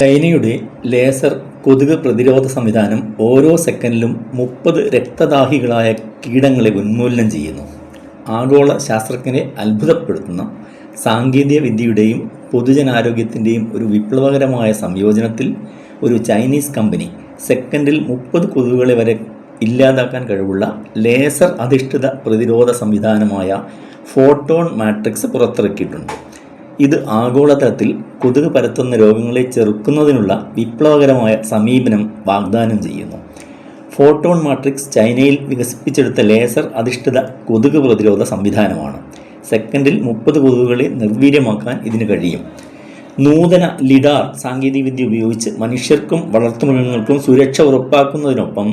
ചൈനയുടെ ലേസർ കൊതുക് പ്രതിരോധ സംവിധാനം ഓരോ സെക്കൻഡിലും മുപ്പത് രക്തദാഹികളായ കീടങ്ങളെ ഉന്മൂലനം ചെയ്യുന്നു. ആഗോള ശാസ്ത്രജ്ഞരെ അത്ഭുതപ്പെടുത്തുന്ന സാങ്കേതിക വിദ്യയുടെയും പൊതുജനാരോഗ്യത്തിന്റെയും ഒരു വിപ്ലവകരമായ സംയോജനത്തിൽ ഒരു ചൈനീസ് കമ്പനി സെക്കൻഡിൽ മുപ്പത് കൊതുകുകളെ വരെ ഇല്ലാതാക്കാൻ കഴിവുള്ള ലേസർ അധിഷ്ഠിത പ്രതിരോധ സംവിധാനമായ ഫോട്ടോൺ മാട്രിക്സ് പുറത്തിറക്കിയിട്ടുണ്ട്. ഇത് ആഗോളതലത്തിൽ കൊതുക് പരത്തുന്ന രോഗങ്ങളെ ചെറുക്കുന്നതിനുള്ള വിപ്ലവകരമായ സമീപനം വാഗ്ദാനം ചെയ്യുന്നു. ഫോട്ടോൺ മാട്രിക്സ് ചൈനയിൽ വികസിപ്പിച്ചെടുത്ത ലേസർ അധിഷ്ഠിത കൊതുക് പ്രതിരോധ സംവിധാനമാണ്. സെക്കൻഡിൽ മുപ്പത് കൊതുകുകളെ നിർവീര്യമാക്കാൻ ഇതിന് കഴിയും. നൂതന ലിഡാർ സാങ്കേതികവിദ്യ ഉപയോഗിച്ച് മനുഷ്യർക്കും വളർത്തുമൃഗങ്ങൾക്കും സുരക്ഷ ഉറപ്പാക്കുന്നതിനൊപ്പം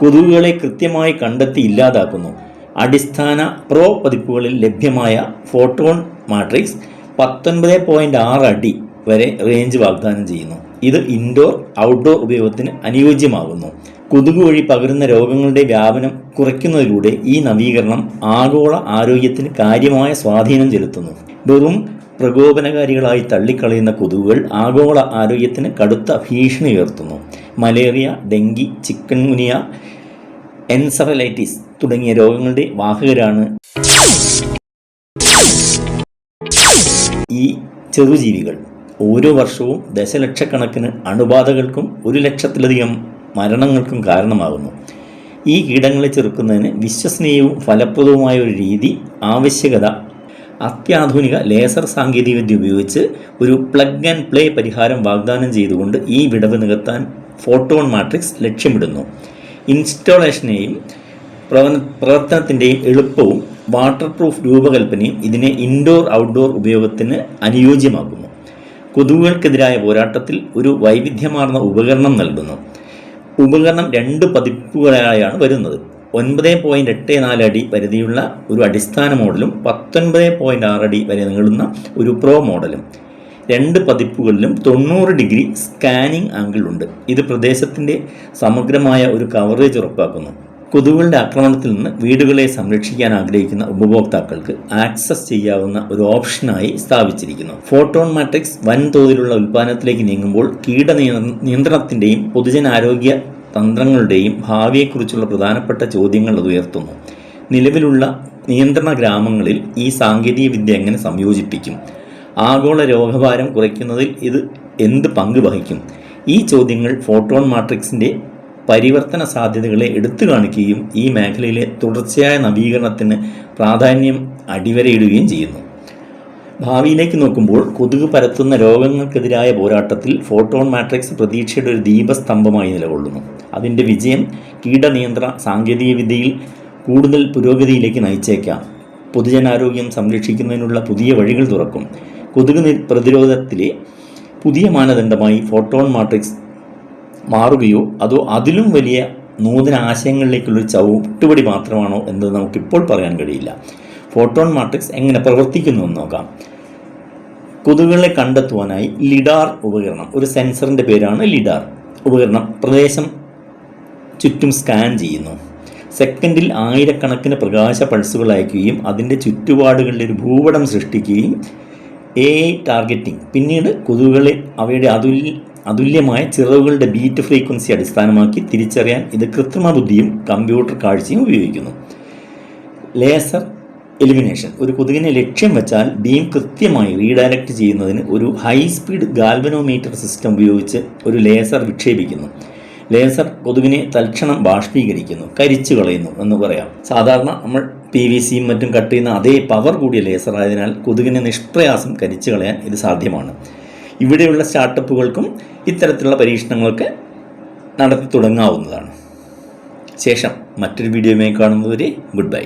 കൊതുകുകളെ കൃത്യമായി കണ്ടെത്തി ഇല്ലാതാക്കുന്നു. അടിസ്ഥാന പ്രോ പതിപ്പുകളിൽ ലഭ്യമായ ഫോട്ടോൺ മാട്രിക്സ് പത്തൊൻപത് പോയിന്റ് ആറ് അടി വരെ റേഞ്ച് വാഗ്ദാനം ചെയ്യുന്നു. ഇത് ഇൻഡോർ ഔട്ട്ഡോർ ഉപയോഗത്തിന് അനുയോജ്യമാകുന്നു. കൊതുക് വഴി പകരുന്ന രോഗങ്ങളുടെ വ്യാപനം കുറയ്ക്കുന്നതിലൂടെ ഈ നവീകരണം ആഗോള ആരോഗ്യത്തിന് കാര്യമായ സ്വാധീനം ചെലുത്തുന്നു. വെറും പ്രകോപനകാരികളായി തള്ളിക്കളയുന്ന കൊതുകുകൾ ആഗോള ആരോഗ്യത്തിന് കടുത്ത ഭീഷണി ഉയർത്തുന്നു. Malaria dengue chikungunya encephalitis തുടങ്ങിയ രോഗങ്ങളുടെ വാഹകരാണ്. ഈ ചെറുജീവികൾ ഓരോ വർഷവും ദശലക്ഷക്കണക്കിന് അണുബാധകൾക്കും ഒരു ലക്ഷത്തിലധികം മരണങ്ങൾക്കും കാരണമാകുന്നു. ഈ കീടങ്ങളെ ചെറുക്കുന്നതിന് വിശ്വസനീയവും ഫലപ്രദവുമായ ഒരു രീതി ആവശ്യകത അത്യാധുനിക ലേസർ സാങ്കേതികവിദ്യ ഉപയോഗിച്ച് ഒരു പ്ലഗ് ആൻഡ് പ്ലേ പരിഹാരം വാഗ്ദാനം ചെയ്തുകൊണ്ട് ഈ വിടവ് നികത്താൻ ഫോട്ടോൺ മാട്രിക്സ് ലക്ഷ്യമിടുന്നു. ഇൻസ്റ്റോളേഷനെയും പ്രവർത്തനത്തിന്റെയും എളുപ്പവും വാട്ടർ പ്രൂഫ് രൂപകൽപ്പനയും ഇതിനെ ഇൻഡോർ ഔട്ട്ഡോർ ഉപയോഗത്തിന് അനുയോജ്യമാക്കുന്നു. കൊതുകുകൾക്കെതിരായ പോരാട്ടത്തിൽ ഒരു വൈവിധ്യമാർന്ന ഉപകരണം നൽകുന്നു. ഉപകരണം രണ്ട് പതിപ്പുകളായാണ് വരുന്നത്. ഒൻപത് പോയിന്റ് എട്ട് നാല് അടി പരിധിയുള്ള ഒരു അടിസ്ഥാന മോഡലും പത്തൊൻപത് പോയിന്റ് ആറ് അടി വരെ നീളുന്ന ഒരു പ്രോ മോഡലും. രണ്ട് പതിപ്പുകളിലും തൊണ്ണൂറ് ഡിഗ്രി സ്കാനിംഗ് ആംഗിൾ ഉണ്ട്. ഇത് പ്രദേശത്തിന്റെ സമഗ്രമായ ഒരു കവറേജ് ഉറപ്പാക്കുന്നു. കൊതുകുകളുടെ ആക്രമണത്തിൽ നിന്ന് വീടുകളെ സംരക്ഷിക്കാൻ ആഗ്രഹിക്കുന്ന ഉപഭോക്താക്കൾക്ക് ആക്സസ് ചെയ്യാവുന്ന ഒരു ഓപ്ഷനായി സ്ഥാപിച്ചിരിക്കുന്നു. ഫോട്ടോൺ മാട്രിക്സ് വൻതോതിലുള്ള ഉൽപ്പാദനത്തിലേക്ക് നീങ്ങുമ്പോൾ കീട നിയന്ത്രണത്തിന്റെയും പൊതുജനാരോഗ്യ തന്ത്രങ്ങളുടെയും ഭാവിയെക്കുറിച്ചുള്ള പ്രധാനപ്പെട്ട ചോദ്യങ്ങൾ അത് ഉയർത്തുന്നു. നിലവിലുള്ള നിയന്ത്രണ ഗ്രാമങ്ങളിൽ ഈ സാങ്കേതിക വിദ്യ എങ്ങനെ സംയോജിപ്പിക്കും? ആഗോള രോഗഭാരം കുറയ്ക്കുന്നതിൽ ഇത് എന്ത് പങ്ക് വഹിക്കും? ഈ ചോദ്യങ്ങൾ ഫോട്ടോൺ മാട്രിക്സിന്റെ പരിവർത്തന സാധ്യതകളെ എടുത്തു കാണിക്കുകയും ഈ മേഖലയിലെ തുടർച്ചയായ നവീകരണത്തിന് പ്രാധാന്യം അടിവരയിടുകയും ചെയ്യുന്നു. ഭാവിയിലേക്ക് നോക്കുമ്പോൾ കൊതുക് പരത്തുന്ന രോഗങ്ങൾക്കെതിരായ പോരാട്ടത്തിൽ ഫോട്ടോൺ മാട്രിക്സ് പ്രതീക്ഷയുടെ ഒരു ദീപസ്തംഭമായി നിലകൊള്ളുന്നു. അതിന്റെ വിജയം കീടനിയന്ത്രണ സാങ്കേതികവിദ്യയിൽ കൂടുതൽ പുരോഗതിയിലേക്ക് നയിച്ചേക്കാം. പൊതുജനാരോഗ്യം സംരക്ഷിക്കുന്നതിനുള്ള പുതിയ വഴികൾ തുറക്കും. കൊതുക് പ്രതിരോധത്തിലെ പുതിയ മാനദണ്ഡമായി ഫോട്ടോൺ മാട്രിക്സ് മാറുകയോ അതോ അതിലും വലിയ നൂതന ആശയങ്ങളിലേക്കുള്ളൊരു ചവിട്ടുപടി മാത്രമാണോ എന്ന് നമുക്കിപ്പോൾ പറയാൻ കഴിയില്ല. ഫോട്ടോൺ മാട്രിക്സ് എങ്ങനെ പ്രവർത്തിക്കുന്നു എന്ന് നോക്കാം. കൊതുകുകളെ കണ്ടെത്തുവാനായി ലിഡാർ ഉപകരണം ഒരു സെൻസറിന്റെ പേരാണ് ലിഡാർ. ഉപകരണം പ്രദേശം ചുറ്റും സ്കാൻ ചെയ്യുന്നു. സെക്കൻഡിൽ ആയിരക്കണക്കിന് പ്രകാശ പൾസുകൾ അയക്കുകയും അതിന്റെ ചുറ്റുപാടുകളിൽ ഒരു ഭൂപടം സൃഷ്ടിക്കുകയും എ ടാർഗറ്റിംഗ് പിന്നീട് കൊതുകുകളെ അവയുടെ അതുല്യ അതുല്യമായ ചിറവുകളുടെ ബീറ്റ് ഫ്രീക്വൻസി അടിസ്ഥാനമാക്കി തിരിച്ചറിയാൻ ഇത് കൃത്രിമ ബുദ്ധിയും കമ്പ്യൂട്ടർ കാഴ്ചയും ഉപയോഗിക്കുന്നു. ലേസർ എലിമിനേഷൻ ഒരു കൊതുകിനെ ലക്ഷ്യം വെച്ചാൽ ബീം കൃത്യമായി റീഡയറക്റ്റ് ചെയ്യുന്നതിന് ഒരു ഹൈ സ്പീഡ് ഗാൽവനോമീറ്റർ സിസ്റ്റം ഉപയോഗിച്ച് ഒരു ലേസർ വിക്ഷേപിക്കുന്നു. ലേസർ കൊതുകിനെ തൽക്ഷണം ബാഷ്പീകരിക്കുന്നു കരിച്ചു കളയുന്നു എന്ന് പറയാം. സാധാരണ നമ്മൾ പി വി സിയും മറ്റും കട്ട് ചെയ്യുന്ന അതേ പവർ കൂടിയ ലേസർ ആയതിനാൽ കൊതുകിനെ നിഷ്പ്രയാസം കരിച്ചു കളയാൻ ഇത് സാധ്യമാണ്. ഇവിടെയുള്ള സ്റ്റാർട്ടപ്പുകൾക്കും ഇത്തരത്തിലുള്ള പരീക്ഷണങ്ങൾക്ക് നടത്തി തുടങ്ങാവുന്നതാണ്. ശേഷം മറ്റൊരു വീഡിയോയുമായി കാണുന്നതുവരെ ഗുഡ് ബൈ.